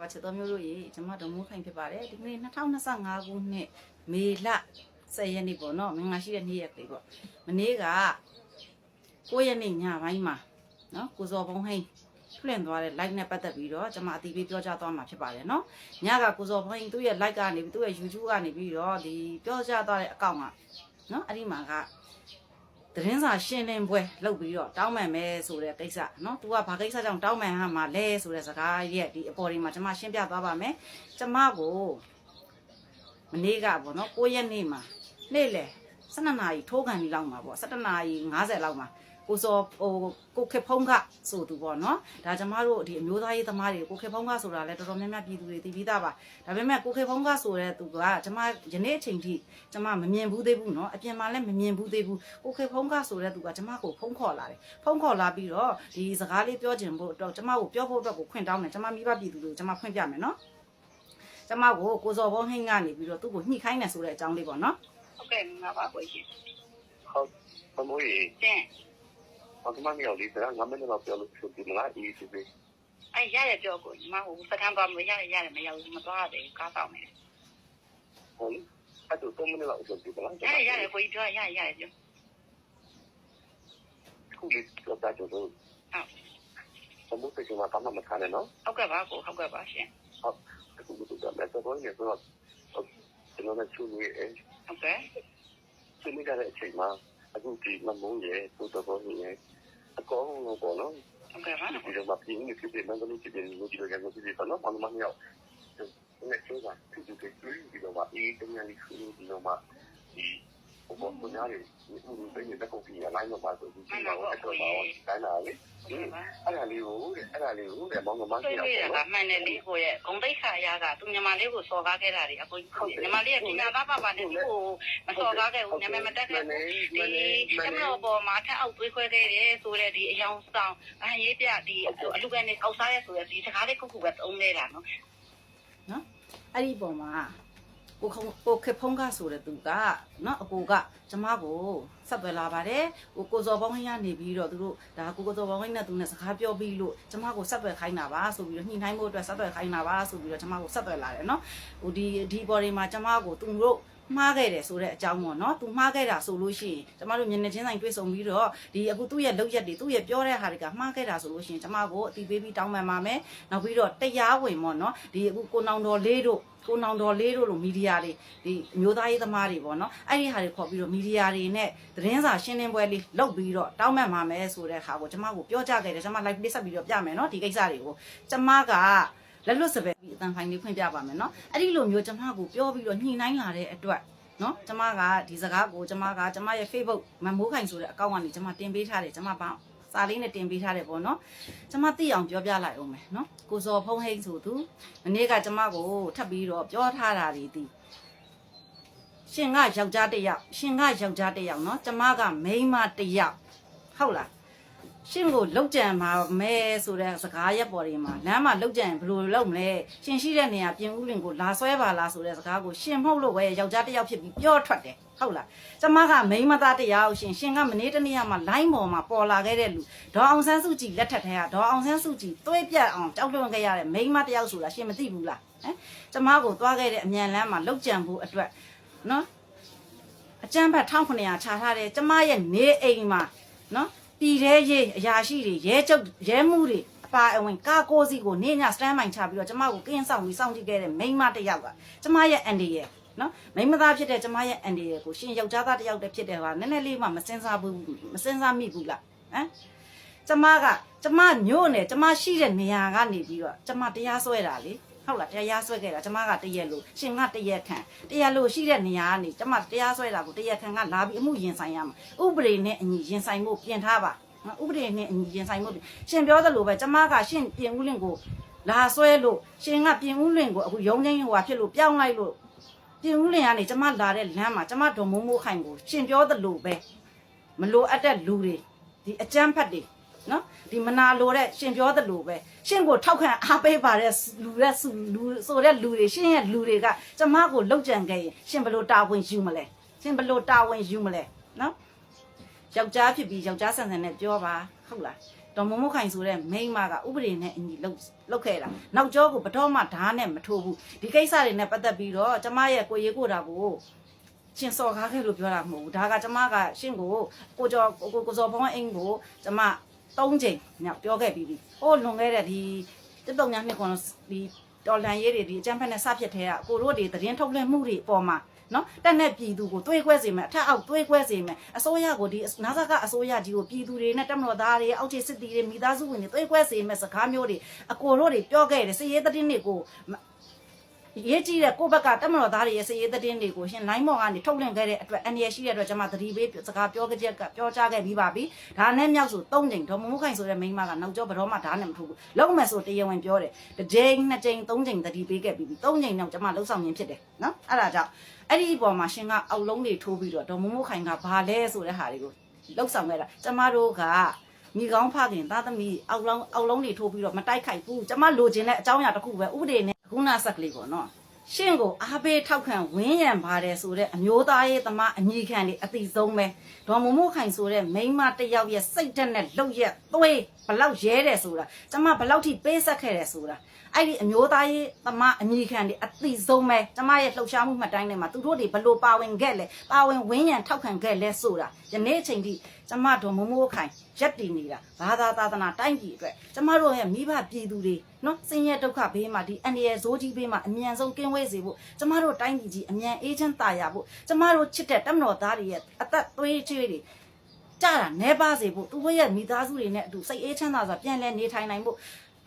ပါချစ်တော်မျိုးတို့ရေကျွန်မတို့မိုးခိုင်ဖြစ်ပါတယ်ဒီကနေ့2025ခုနှစ်မေလ10ရက်နေ့ပေါ့နော်မင်္ဂလာရှိတဲ့နေ့ရက်လေးပေါ့မနေ့က9ရက်နေ့ညပိုင်းမှာနော်ကိုစော်ဘုံဟိန်းထွလင်သွားတဲ့ like နဲ့ပတ်သက်ပြီးတော့ကျွန်မအတီးပေးပြောကြားသွားမှာဖြစ်ပါတယ်နော်ညကကိုစော်ဘုံဟိန်းသူ့ရဲ့ like ကနေပြီးသူ့ရဲ့ YouTube ကနေပြီးတော့ဒီပြောကြားသွားတဲ့အကောင့်ကနော်အဲ့ဒီမှာက သတင်းစာရှင်းလင်းပွဲလုပ်ပြီးတော့တောင်းပန်မယ်ဆိုတဲ့ကိစ္စเนาะ။ तू ကဘာကိစ္စကြောင့်တောင်းပန်ဟာမှာလဲဆိုတဲ့စကားရဲ့ဒီအပေါ်ဒီမှာကျွန်မရှင်းပြသွားပါမယ်။ကျွန်မကိုမနေ့ကပေါ့နော်9ရက်နေ့မှာနေ့လေ12နာရီထိုးကန်ဒီလောက်မှာပေါ့17နာရီ50လောက်မှာ ကိုစောဟိုကိုခေဖုံးခဆိုသူပေါ့နော်ဒါကျမတို့ဒီအမျိုးသားရေးသမားတွေကိုခေဖုံးခဆိုတာလည်းတော်တော်များများပြည်သူတွေသိပြီးသားပါဒါပေမဲ့ကိုခေဖုံးခဆိုတဲ့သူကကျမယနေ့အချိန်ထိကျမမမြင်ဘူးသေးဘူးနော်အပြင်မှာလည်းမမြင်ဘူးသေးဘူးကိုခေဖုံးခဆိုတဲ့သူကကျမကိုဖုံးခေါ်လာတယ်ဖုံးခေါ်လာပြီးတော့ဒီစကားလေးပြောချင်ဖို့တော့ကျမကိုပြောဖို့အတွက်ကိုခွင့်တောင်းတယ်ကျမမိဘပြည်သူတွေကိုကျမခွင့်ပြမယ်နော်ကျမကိုကိုစော်ဘုံဟင်းကနေပြီးတော့သူ့ကိုညှိခိုင်းတယ်ဆိုတဲ့အကြောင်းလေးပေါ့နော်ဟုတ်ကဲ့ငါပါကိုရှင်ဟုတ်ဘမိုးကြီးတင် ဘာကမှမရောက်လေဒါငါမင်းတော့ပြောလို့ဆိုဒီမလားအေးဒီပဲအဲ့ရရပြောကိုညီမဟိုပထမသွားမလို့ရရရမရောက်ဘူးမသွားရတယ်ကားဆောင်နေတယ်ဟုတ်အဲ့တော့တုံးမနေတော့ဆိုဒီမလားရရရကိုကြီးပြောရရရပြောခုလေးပြောတာကြိုးလို့ဟုတ်ဘမှုပြေမှာဘာမှမခံနဲ့နော်ဟုတ်ကဲ့ပါကိုဟုတ်ကဲ့ပါရှင်ဟုတ်အခုဘုရားမြတ်တော်ကြီးကတော့ကျွန်တော်နဲ့ချူနေတယ်ဟုတ်ကဲ့ချူနေတဲ့အချိန်မှာ အခုဒီမမုန်းရဲ့သူ့တော်တော်ကြီးရဲ့အကောင်းဆုံးပေါ့နော်ဟုတ်ကဲ့ပါဒီလိုမှပြင်းနေဖြစ်တဲ့မန္တလေးဖြစ်တဲ့လူတွေကလည်းဖြစ်တယ်ပေါ့နော်ဘာမှမရောက်ဒီနေ့ကျတော့ဒီလိုတွေပြီးတော့မှအေးတကယ်လို့ဒီလိုမှဒီ 我讲人家的，你不能跟人家公平啊，哪有嘛，就是嘛，我说嘛，我在哪里？ ဟုတ်ကဲ့ပါ အဲ့ဒါလေးကိုတဲ့အဲ့ဒါလေးကိုတဲ့မောင်ကမ ဆွေး ကြီး နွေးရ အောင် တာ ပေါ့ မှန်တယ်လေးကိုရဲ့ဂုံတိတ်ခါရကသူညီမလေးကိုစော်ကားခဲ့တာတွေအကိုကြီးညီမလေးကပညာသားပါပါနဲ့ဒီကိုမစော်ကားခဲ့ဘူးနာမည်မတက်ခဲ့ဘူးဒီကျမတို့ပေါ်မှာထက်အောက်သွေးခွဲခဲ့တယ်ဆိုတဲ့ဒီအယောင်ဆောင်အဟန်ရေးပြဒီအလူကနေအောက်စားရဲဆိုတဲ့ဒီစကားလေးခုခုပဲသုံးနေတာနော် နော်အဲ့ဒီပုံမှာ ကိုခုံကိုခေဖုံးကဆိုတဲ့သူကနော်အကိုကကျမကိုဆက်သွယ်လာပါတယ်ကိုကိုစော်ပေါင်းဟင်းရနေပြီးတော့သူတို့ဒါကိုကိုစော်ပေါင်းဟင်းနဲ့သူနဲ့စကားပြောပြီးလို့ကျမကိုဆက်သွယ်ခိုင်းတာပါဆိုပြီးတော့ညှိနှိုင်းဖို့အတွက်ဆက်သွယ်ခိုင်းတာပါဆိုပြီးတော့ကျမကိုဆက်သွယ်လာတယ်နော်ဟိုဒီဒီပေါ်ဒီမှာကျမကိုသူတို့ မှားခဲ့တယ်ဆိုတဲ့အကြောင်းပေါ့နော်။ तू မှားခဲ့တာဆိုလို့ရှိရင်ကျမတို့မျက်နှာချင်းဆိုင်တွေ့ဆုံပြီးတော့ဒီအခုသူ့ရဲ့လောက်ရက်တွေသူ့ရဲ့ပြောတဲ့ဟာတွေကမှားခဲ့တာဆိုလို့ရှိရင်ကျမကိုအတိပေးပြီးတောင်းပန်ပါမယ်။နောက်ပြီးတော့တရားဝင်ပေါ့နော်။ဒီအခုကိုနောင်တော်လေးတို့ကိုနောင်တော်လေးတို့လိုမီဒီယာတွေဒီအမျိုးသားရေးသမားတွေပေါ့နော်။အဲ့ဒီဟာတွေခေါ်ပြီးတော့မီဒီယာတွေနဲ့သတင်းစာရှင်းလင်းပွဲလေးလုပ်ပြီးတော့တောင်းပန်ပါမယ်ဆိုတဲ့ဟာကိုကျမကိုပြောကြခဲ့တယ်။ကျမ live လေးဆက်ပြီးတော့ပြမယ်နော်ဒီကိစ္စတွေကို။ကျမက လက်လွတ်စပယ်ပြီးအတန်ဖိုင်လေးဖွင့်ပြပါမယ်နော်။အဲ့ဒီလိုမျိုးကျမကိုပြောပြီးတော့ညှိနှိုင်းလာတဲ့အတွက်နော်ကျမကဒီစကားကိုကျမကကျမရဲ့ Facebook မမိုးခိုင်ဆိုတဲ့အကောင့်ကနေကျမတင်ပေးထားတယ်ကျမဘာစာလေးနဲ့တင်ပေးထားတယ်ပေါ့နော်ကျမသိအောင်ပြောပြလိုက်အောင်မယ်နော်ကိုစော်ဖုံးဟိန်းဆိုသူမနေ့ကကျမကိုထပ်ပြီးတော့ပြောထားတာတွေဒီရှင်ကယောက်ျားတစ်ယောက်ရှင်ကယောက်ျားတစ်ယောက်နော်ကျမကမိန်းမတစ်ယောက်ဟုတ်လား ရှင်ကိုလောက်ကြံမှာမဲဆိုတဲ့စကားရက်ပေါ်တွေမှာလမ်းမှာလောက်ကြံဘယ်လိုလုပ်မလဲရှင်ရှိတဲ့နေရာပြင်ဦးလင်ကိုလာဆွဲပါလားဆိုတဲ့စကားကိုရှင်မဟုတ်လို့ပဲယောက်ျားတစ်ယောက်ဖြစ်ပြီးပြောထွက်တယ်ဟုတ်လားကျမကမိန်းမသားတစ်ယောက်ရှင်ရှင်ကမနေ့တနေ့ကမှလိုင်းပေါ်မှာပေါ်လာခဲ့တဲ့လူဒေါ်အောင်ဆန်းစုကြည်လက်ထက်ထဲကဒေါ်အောင်ဆန်းစုကြည်သွေးပြတ်အောင်ကြောက်လွန်ခဲ့ရတဲ့မိန်းမတစ်ယောက်ဆိုတာရှင်မသိဘူးလားဟမ်ကျမကိုသွားခဲ့တဲ့အမြန်လမ်းမှာလောက်ကြံဖို့အတွက်နော်အကျန်းဖတ်1900ခြာထားတယ်ကျမရဲ့နေအိမ်မှာနော် ပြည်သေးရေးအရာရှိတွေရဲကျုပ်ရဲမှုတွေအပါအဝင်ကာကိုစီကိုနေညစတန်မိုင်ချပြီးတော့ကျမကိုကင်းဆောင်ပြီးစောင့်ကြည့်ခဲ့တဲ့မိန်းမတစ်ယောက်ကကျမရဲ့အန်ဒီရဲ့နော်မိန်းမသားဖြစ်တဲ့ကျမရဲ့အန်ဒီရဲ့ကိုရှင်ယောက်ျားသားတစ်ယောက်တည်းဖြစ်တယ်ဟာနည်းနည်းလေးမှမစင်စားဘူးမစင်စားမိဘူးလားဟမ်ကျမကကျမညို့နေကျမရှိတဲ့နေရာကနေပြီးတော့ကျမတရားစွဲတာလေ ဟုတ်လားတရားစွဲခဲ့တာကျမကတရက်လို့ရှင်ကတရက်ခံတရားလို့ရှိတဲ့နေရာကနေကျမတရားစွဲတာကိုတရက်ခံကလာပြီးအမှုရင်ဆိုင်ရမှာဥပဒေနဲ့အညီရင်ဆိုင်ဖို့ပြင်ထားပါနော်ဥပဒေနဲ့အညီရင်ဆိုင်ဖို့ပြင်ရှင်ပြောသလိုပဲကျမကရှင်ပြင်ဦးလင်ကိုလာဆွဲလို့ရှင်ကပြင်ဦးလင်ကိုအခုရုံးချင်းဟိုဟာဖြစ်လို့ပြောင်းလိုက်လို့ပြင်ဦးလင်ကနေကျမလာတဲ့လမ်းမှာကျမဒေါ်မိုးမိုးခိုင်ကိုရှင်ပြောသလိုပဲမလိုအပ်တဲ့လူတွေဒီအကြမ်းဖက်တွေ နော်ဒီမနာလိုတဲ့ရှင်ပြောသလိုပဲရှင်ကိုထောက်ခံအားပေးပါတဲ့လူတဲ့စုလူဆိုတဲ့လူတွေရှင်ရဲ့လူတွေကကျမကိုလောက်ကြံခဲ့ရင်ရှင်ဘယ်လိုတာဝန်ယူမလဲရှင်ဘယ်လိုတာဝန်ယူမလဲနော်ယောက်ျားဖြစ်ပြီးယောက်ျားဆန်ဆန်နဲ့ပြောပါဟုတ်လားဒေါ်မမခိုင်ဆိုတဲ့မိန်းမကဥပဒေနဲ့အညီလောက်လောက်ခဲ့တာနောက်ကျောကိုဘတော်မှဓာတ်နဲ့မထိုးဘူးဒီကိစ္စတွေနဲ့ပတ်သက်ပြီးတော့ကျမရဲ့ကိုရေကိုတာကိုရှင်စော်ကားခဲ့လို့ပြောတာမဟုတ်ဘူးဒါကကျမကရှင့်ကိုကိုကျော်ကိုကိုစော်ဘောင်းအင်းကိုကျမ ၃ချိန်မြောက်ပြောခဲ့ပြီးပြီဟိုလွန်ခဲ့တဲ့ဒီတက်တုံညာနှစ်ကွန်ဒီတော်လန်ရေးတွေဒီအကျန်းဖက်နဲ့စဖြစ်ထဲကအကိုတို့တွေသတင်းထုတ်လွှင့်မှုတွေအပေါ်မှာနော်တက်နဲ့ပြည်သူကိုတွေးခွဲစေမယ်အထက်အောက်တွေးခွဲစေမယ်အစိုးရကိုဒီနာဇကအစိုးရကြီးကိုပြည်သူတွေနဲ့တက်မတော်သားတွေအောက်ခြေစစ်တီတွေမိသားစုဝင်တွေတွေးခွဲစေမယ်စကားမျိုးတွေအကိုတို့တွေပြောခဲ့တယ်စည်ရေးသတင်းတွေကို ရေးကြည့်တဲ့ကိုယ့်ဘက်ကတက်မတော်သားတွေရဲ့စည်ရေးသတင်းတွေကိုရှင်လိုင်းမော်ကနေထုတ်လွှင့်ခဲ့တဲ့အတွက်အန်ရရှိတဲ့အတွက်ကျွန်မသတိပေးစကားပြောကြက်ကပြောကြားခဲ့ပြီးပါပြီဒါနဲ့မြောက်ဆို၃ချိန်ဒေါ်မမိုးခိုင်ဆိုတဲ့မိန်းမကနောက်ကျောဘတော်မှဓာတ်နဲ့မထိုးဘူးလုံးမယ်ဆိုတရားဝင်ပြောတယ်တစ်ချိန်နှစ်ချိန်သုံးချိန်သတိပေးခဲ့ပြီးပြီ၃ချိန်တော့ကျွန်မလှုပ်ဆောင်ရင်းဖြစ်တယ်နော်အဲ့ဒါကြောင့်အဲ့ဒီအပေါ်မှာရှင်ကအောက်လုံးတွေထိုးပြီးတော့ဒေါ်မမိုးခိုင်ကဘာလဲဆိုတဲ့ဟာတွေကိုလှုပ်ဆောင်ခဲ့တာကျမတို့ကမိကောင်းဖခင်သားသမီးအောက်လုံးအောက်လုံးတွေထိုးပြီးတော့မတိုက်ခိုက်ဘူးကျမလိုချင်တဲ့အကြောင်းအရာတစ်ခုပဲဥပဒေနဲ့ ခုနဆက်ကလေးပေါ့နော်ရှင့်ကိုအားပေးထောက်ခံဝင်းရံပါတယ်ဆိုတဲ့အမျိုးသားရေးသမားအညီခံတွေအတိဆုံးပဲဒေါ်မမို့ခိုင်ဆိုတဲ့မိန်းမတစ်ယောက်ရဲ့စိတ်ဓာတ်နဲ့လှုပ်ရက်သွေးဘလောက်ရဲတယ်ဆိုတာကျမဘလောက်ထိပေးဆက်ခဲ့တယ်ဆိုတာအဲ့ဒီအမျိုးသားရေးသမားအညီခံတွေအတိဆုံးပဲကျမရဲ့လှုပ်ရှားမှုမှတ်တိုင်းထဲမှာသူတို့တွေဘလို့ပါဝင်ခဲ့လဲပါဝင်ဝင်းရံထောက်ခံခဲ့လဲဆိုတာယနေ့အချိန်ထိ ကျမဒေါ်မမို့ခိုင်ရက်တည်နေတာဘာသာသာသနာတိုင်းပြည်အတွက်ကျမတို့ရဲ့မိဘပြည်သူတွေနော်ဆင်းရဲဒုက္ခဘေးမှာဒီအန္တရာယ်ဇိုးကြီးဘေးမှာအမြန်ဆုံးကင်းဝေးစေဖို့ကျမတို့တိုင်းပြည်ကြီးအမြန်အေးချမ်းသာယာဖို့ကျမတို့ချစ်တဲ့တမတော်သားတွေရဲ့အသက်သွေးချွေးတွေကြတာနဲပါစေဖို့သူတို့ရဲ့မိသားစုတွေနဲ့အတူစိတ်အေးချမ်းသာစွာပြန်လည်နေထိုင်နိုင်ဖို့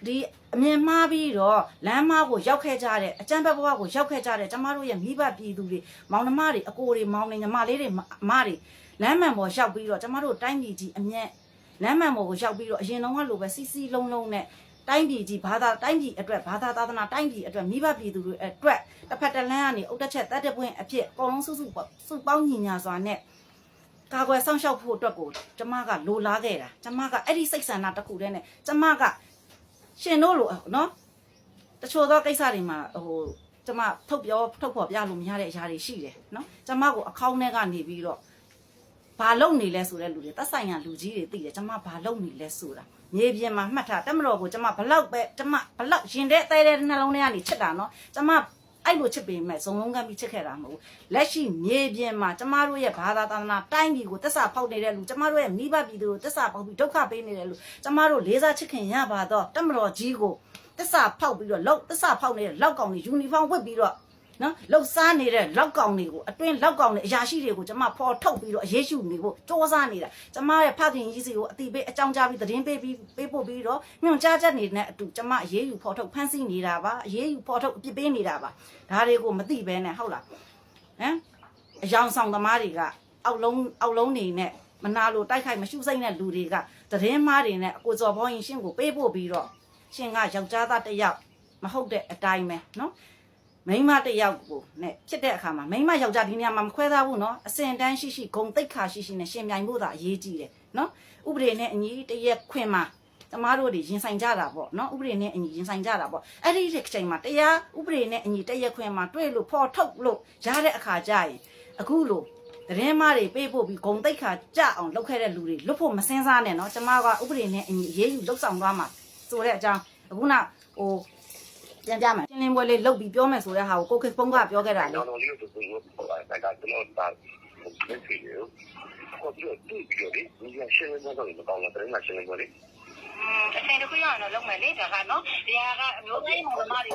ဒီအမြင်မှားပြီးတော့လမ်းမကိုရောက်ခဲ့ကြတဲ့အကျံဘက်ဘဝကိုရောက်ခဲ့ကြတဲ့ကျမတို့ရဲ့မိဘပြည်သူတွေမောင်နှမတွေအကိုတွေမောင်တွေညီမလေးတွေအမတွေ လမ်းမှန်ပေါ်ရောက်ပြီးတော့ကျမတို့တိုင်းပြည်ကြီးအမြင်လမ်းမှန်ပေါ်ကိုရောက်ပြီးတော့အရင်တော့ကလိုပဲစီစီလုံးလုံးနဲ့တိုင်းပြည်ကြီးဘာသာတိုင်းပြည်အတွက်ဘာသာသာသနာတိုင်းပြည်အတွက်မိဘပြည်သူတွေအတွက်တစ်ဖက်တစ်လမ်းကနေအုတ်တက်ချက်တတ်တဲ့ပွင့်အဖြစ်အကုန်လုံးစုစုပေါ့စုပေါင်းညီညာစွာနဲ့ကာကွယ်ဆောင်ရှောက်ဖို့အတွက်ကိုကျမကလိုလားခဲ့တာကျမကအဲ့ဒီစိတ်ဆန္ဒတစ်ခုတည်းနဲ့ကျမကရှင်တို့လိုနော်တချို့သောကိစ္စတွေမှာဟိုကျမထုတ်ပြောထုတ်ဖော်ပြလို့မရတဲ့အရာတွေရှိတယ်နော်ကျမကိုအကောင့်ထဲကနေပြီးတော့ ဘာလုံနေလဲဆိုတဲ့လူတွေသက်ဆိုင်ရာလူကြီးတွေသိတယ်ကျမဘာလုံနေလဲဆိုတာမြေပြင်မှာမှတ်ထားတက်မတော်ကိုကျမဘလောက်ပဲကျမဘလောက်ရင်တဲ့တဲတဲ့နှလုံးထဲကနေချစ်တာနော်ကျမအဲ့လိုချစ်ပေမဲ့ဇုံလုံးကမ်းပြီးချစ်ခဲ့တာမဟုတ်ဘူးလက်ရှိမြေပြင်မှာကျမတို့ရဲ့ဘာသာသာသနာတိုင်းပြည်ကိုတစ္ဆာဖောက်နေတဲ့လူကျမတို့ရဲ့မိဘပြည်သူကိုတစ္ဆာဖောက်ပြီးဒုက္ခပေးနေတဲ့လူကျမတို့လေးစားချစ်ခင်ရပါတော့တက်မတော်ကြီးကိုတစ္ဆာဖောက်ပြီးတော့လောက်တစ္ဆာဖောက်နေတဲ့လောက်ကောင်တွေယူနီဖောင်းဝတ်ပြီးတော့ နော်လှုပ်ရှားနေတဲ့လောက်ကောင်တွေကိုအတွင်းလောက်ကောင်တွေအရာရှိတွေကိုကျမဖော်ထုတ်ပြီးတော့အရေးရှုနေဖို့စ조사နေတာကျမရဲ့ဖခင်ကြီးစီကိုအတိပေးအကြောင်းကြားပြီးသတင်းပေးပြီးပေးပို့ပြီးတော့ညွှန်ကြားချက်နေတဲ့အတူကျမအရေးယူဖော်ထုတ်ဖမ်းဆီးနေတာပါအရေးယူဖော်ထုတ်အပြစ်ပေးနေတာပါဒါတွေကိုမသိဘဲနဲ့ဟုတ်လားဟမ်အယောင်ဆောင်သမားတွေကအောက်လုံးအောက်လုံးနေနဲ့မနာလိုတိုက်ခိုက်မရှုစိမ့်တဲ့လူတွေကသတင်းမှားတွေနဲ့အကိုစော်ဘောင်းရင်ရှင်းကိုပေးပို့ပြီးတော့ရှင်ကယောက်ျားသားတစ်ယောက်မဟုတ်တဲ့အတိုင်းပဲနော် မိန်းမတစ်ယောက်ကိုနဲ့ဖြစ်တဲ့အခါမှာမိန်းမယောက်ျားဒီနေရာမှာမခွဲသားဘူးเนาะအစင်တန်းရှိရှိဂုံတိတ်ခါရှိရှိနဲ့ရှင်ပြိုင်ဖို့သာအရေးကြီးတယ်เนาะဥပဒေနဲ့အညီတရက်ခွင်မှာကျမတို့တွေရင်ဆိုင်ကြတာပေါ့เนาะဥပဒေနဲ့အညီရင်ဆိုင်ကြတာပေါ့အဲ့ဒီတစ်ချိန်မှာတရားဥပဒေနဲ့အညီတရက်ခွင်မှာတွေ့လို့ဖော်ထုတ်လို့ရတဲ့အခါကျရင်အခုလို့သတင်းမားတွေပေးဖို့ပြီးဂုံတိတ်ခါကြအောင်လုပ်ခဲ့တဲ့လူတွေလွတ်ဖို့မစင်းစားနဲ့เนาะကျမကဥပဒေနဲ့အညီအရေးယူလှုပ်ဆောင်သွားမှာဆိုတဲ့အကြောင်းအခုနဟို ပြန်ပြမယ်ရှင်းလင်းပွဲလေးလုပ်ပြီးပြောမယ်ဆိုတဲ့ဟာကိုကိုခေဖုံးကပြောခဲ့တာလေကျွန်တော်လေးတို့ဆိုတော့ပေါ့အဲ့ဒါကျွန်တော်တာမသိဘူးကိုပြောတူပြီးတော့ဒီကရှင်းနေတော့တော့ကောင်းတယ်ငါရှင်းနေတော့လေ အစင်တစ်ခုရအောင်တော့လုပ်မယ်လေဒါကနော်ဒီဟာကအမျိုးသားရေးမောင်နှမတွေ